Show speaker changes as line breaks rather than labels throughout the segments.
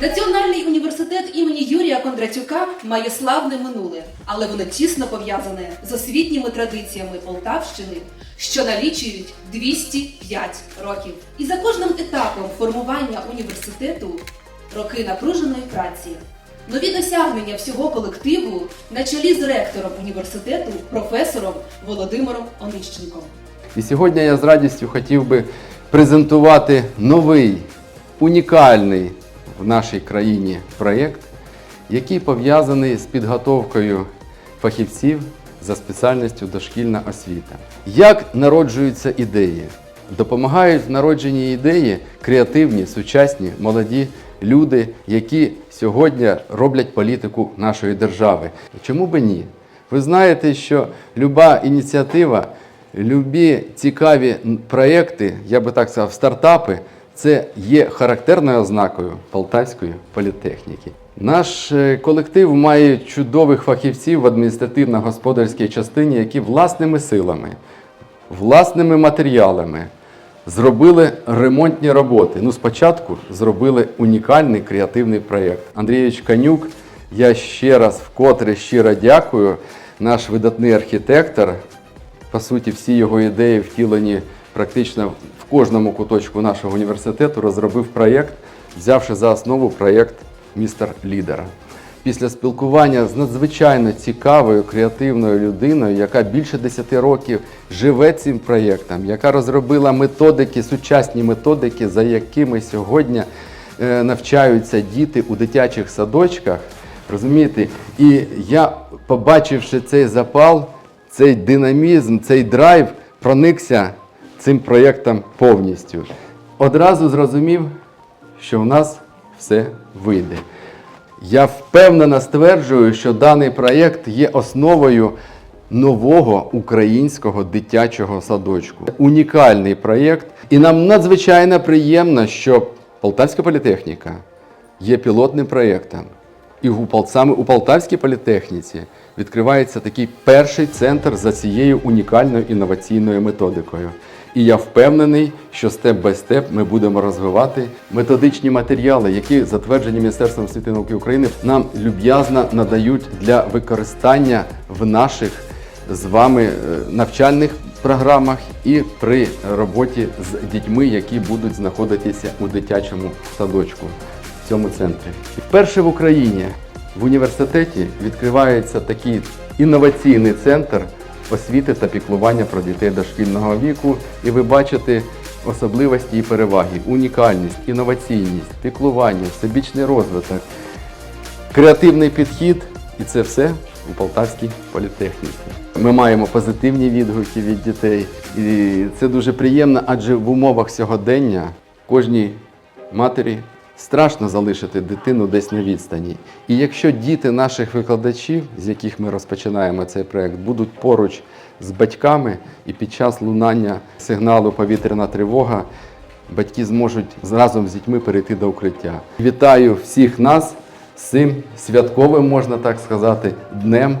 Національний університет імені Юрія Кондратюка має славне минуле, але воно тісно пов'язане з освітніми традиціями Полтавщини, що налічують 205 років. І за кожним етапом формування університету роки напруженої праці. Нові досягнення всього колективу на чолі з ректором університету, професором Володимиром Онищенком.
І сьогодні я з радістю хотів би презентувати новий, унікальний в нашій країні проєкт, який пов'язаний з підготовкою фахівців за спеціальністю дошкільна освіта. Як народжуються ідеї? Допомагають в народженні ідеї креативні, сучасні, молоді люди, які сьогодні роблять політику нашої держави. Чому би ні? Ви знаєте, що люба ініціатива, любі цікаві проекти, я би так сказав, стартапи, це є характерною ознакою Полтавської політехніки. Наш е, колектив має чудових фахівців в адміністративно-господарській частині, які власними силами, власними матеріалами зробили ремонтні роботи. Ну, спочатку зробили унікальний креативний проєкт. Андрійович Канюк, я ще раз вкотре щиро дякую. Наш видатний архітектор. По суті, всі його ідеї втілені практично в кожному куточку нашого університету, розробив проєкт, взявши за основу проєкт Містер Лідера. Після спілкування з надзвичайно цікавою креативною людиною, яка більше 10 років живе цим проєктом, яка розробила методики, сучасні методики, за якими сьогодні е, навчаються діти у дитячих садочках. Розумієте? І я, побачивши цей запал, цей динамізм, цей драйв, проникся цим проєктом повністю. Одразу зрозумів, що в нас все вийде. Я впевнено стверджую, що даний проєкт є основою нового українського дитячого садочку. Унікальний проєкт. І нам надзвичайно приємно, що Полтавська політехніка є пілотним проєктом. І саме у Полтавській політехніці відкривається такий перший центр за цією унікальною інноваційною методикою. І я впевнений, що степ бай степ ми будемо розвивати методичні матеріали, які затверджені Міністерством освіти і науки України, нам люб'язно надають для використання в наших з вами е, навчальних програмах і при роботі з дітьми, які будуть знаходитися у дитячому садочку в цьому центрі. Вперше в Україні в університеті відкривається такий інноваційний центр освіти та піклування про дітей дошкільного віку, і ви бачите особливості і переваги, унікальність, інноваційність, піклування, всебічний розвиток, креативний підхід, і це все у Полтавській політехніці. Ми маємо позитивні відгуки від дітей, і це дуже приємно, адже в умовах сьогодення кожній матері страшно залишити дитину десь на відстані. І якщо діти наших викладачів, з яких ми розпочинаємо цей проект, будуть поруч з батьками і під час лунання сигналу повітряна тривога, батьки зможуть разом з дітьми перейти до укриття. Вітаю всіх нас з цим святковим, можна так сказати, днем,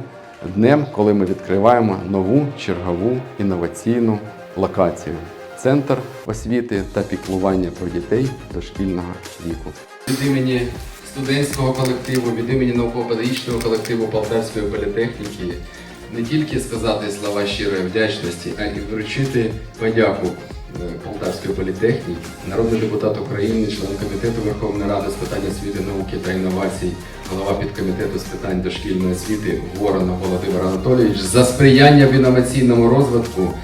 днем, коли ми відкриваємо нову чергову інноваційну локацію. Центр освіти та піклування про дітей дошкільного віку. Від імені студентського колективу, від імені науково-педагогічного колективу Полтавської політехніки не тільки сказати слова щирої вдячності, а й вручити подяку е, Полтавської політехніки, народний депутат України, член комітету Верховної Ради з питань освіти, науки та інновацій, голова підкомітету з питань дошкільної освіти Воронов Володимир Анатолійович за сприяння в інноваційному розвитку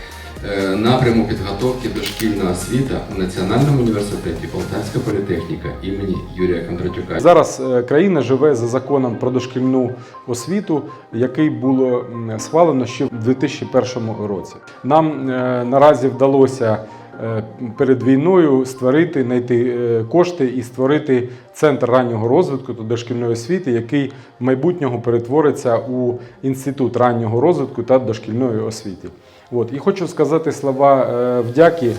напряму підготовки дошкільна освіта у Національному університеті Полтавська політехніка імені Юрія Кондратюка.
Зараз е, країна живе за законом про дошкільну освіту, який було схвалено ще в 2001 році. Нам е, наразі вдалося е, перед війною створити, знайти е, кошти і створити центр раннього розвитку та дошкільної освіти, який в майбутнього перетвориться у інститут раннього розвитку та дошкільної освіти. От. І хочу сказати слова е, вдяки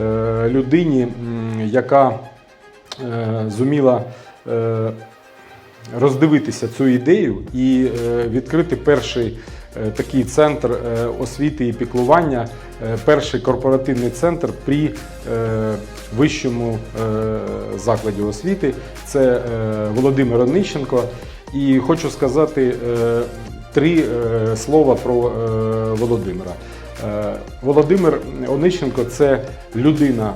е, людині, яка е, зуміла роздивитися цю ідею і відкрити перший такий центр освіти і піклування, перший корпоративний центр при вищому закладі освіти. Це Володимир Онищенко. І хочу сказати три слова про Володимира. Е, Володимир Онищенко це людина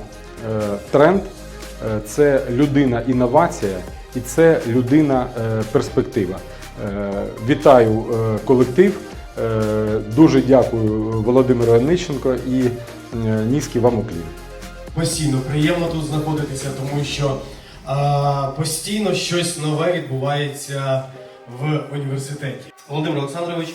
е, тренд, е, це людина інновація і це людина перспектива. Вітаю колектив. Дуже дякую Володимиру Онищенко і низький вам уклін.
Постійно приємно тут знаходитися, тому що а, постійно щось нове відбувається в університеті. Володимир Олександрович,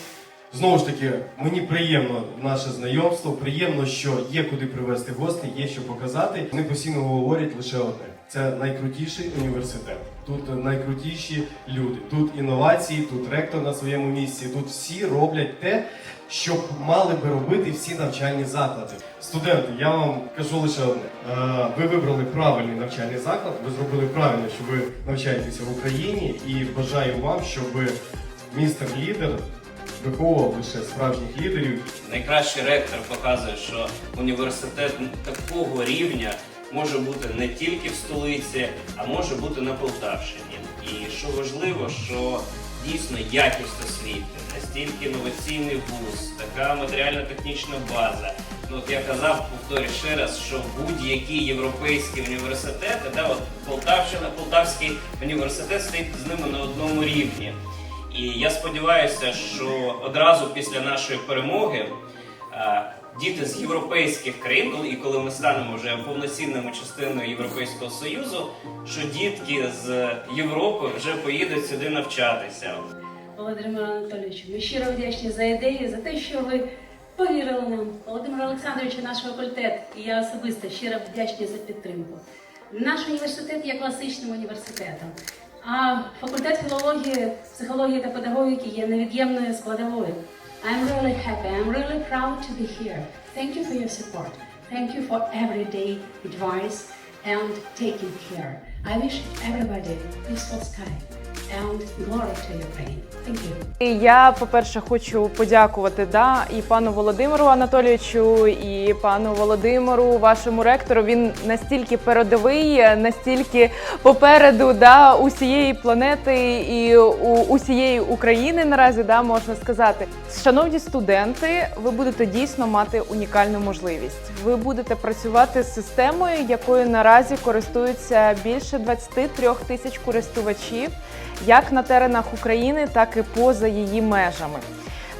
знову ж таки, мені приємно наше знайомство, приємно, що є куди привезти гостей, є що показати. Вони постійно говорять лише одне: це найкрутіший університет. Тут найкрутіші люди, тут інновації, тут ректор на своєму місці, тут всі роблять те, що мали би робити всі навчальні заклади. Студенти, я вам кажу лише одне: Е, ви вибрали правильний навчальний заклад, ви зробили правильно, що ви навчаєтеся в Україні, і бажаю вам, щоб містер лідер виховував лише справжніх лідерів
Найкращий ректор показує, що університет такого рівня може бути не тільки в столиці, а може бути на Полтавщині. І що важливо, що дійсно якість освіти, настільки інноваційний вуз, така матеріально-технічна база. Ну, от я казав, повторю ще раз, що будь-які європейські університети, да, от Полтавщина, Полтавський університет стоїть з ними на одному рівні. І я сподіваюся, що одразу після нашої перемоги е, діти з європейських країн, і коли ми станемо вже повноцінною частиною Європейського Союзу, що дітки з Європи вже поїдуть сюди навчатися.
Володимиру Анатолійовичу, ми щиро вдячні за ідею, за те, що ви повірили нам. Володимир Олександрович, наш факультет, і я особисто щиро вдячні за підтримку. Наш університет є класичним університетом, а факультет філології, психології та педагогіки є невід'ємною складовою. I'm really happy, I'm really proud to be here. Thank you for your support. Thank you for everyday advice and taking care. I wish everybody peaceful sky And
Я, по-перше, хочу подякувати да, і пану Володимиру Анатолійовичу, і пану Володимиру, вашому ректору. Він настільки передовий, настільки попереду да, усієї планети і у, усієї України наразі да, можна сказати. Шановні студенти, ви будете дійсно мати унікальну можливість. Ви будете працювати з системою, якою наразі користуються більше 23 тисяч користувачів як на теренах України, так і поза її межами.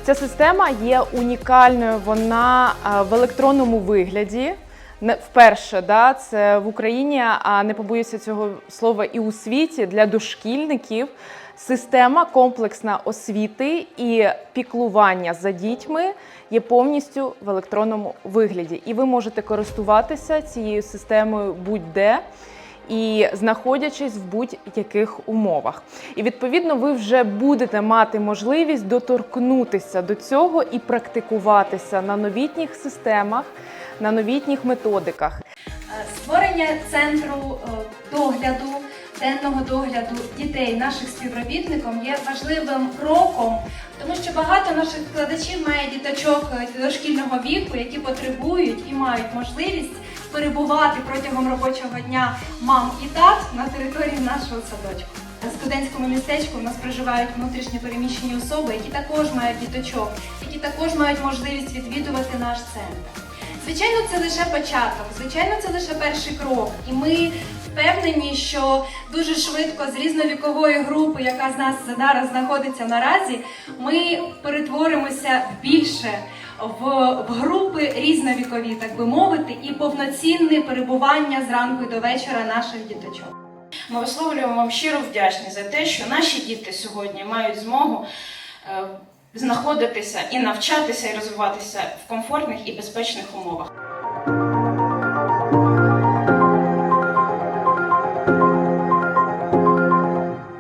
Ця система є унікальною. Вона в електронному вигляді. Не вперше да, це в Україні, а не побоюся цього слова, і у світі для дошкільників. Система комплексна освіти і піклування за дітьми є повністю в електронному вигляді. І ви можете користуватися цією системою будь-де і знаходячись в будь-яких умовах. І відповідно ви вже будете мати можливість доторкнутися до цього і практикуватися на новітніх системах, на новітніх методиках.
Створення центру е, догляду, денного догляду дітей наших співробітником є важливим кроком, тому що багато наших вкладачів має діточок е, дошкільного віку, які потребують і мають можливість перебувати протягом робочого дня мам і тат на території нашого садочку. В студентському містечку у нас проживають внутрішньо переміщені особи, які також мають діточок, які також мають можливість відвідувати наш центр. Звичайно, це лише початок, звичайно, це лише перший крок. І ми впевнені, що дуже швидко з різновікової групи, яка з нас зараз знаходиться наразі, ми перетворимося більше в, в групи різновікові, так би мовити, і повноцінне перебування зранку до вечора наших діточок.
Ми висловлюємо вам щиру вдячність за те, що наші діти сьогодні мають змогу е, знаходитися і навчатися і розвиватися в комфортних і безпечних умовах.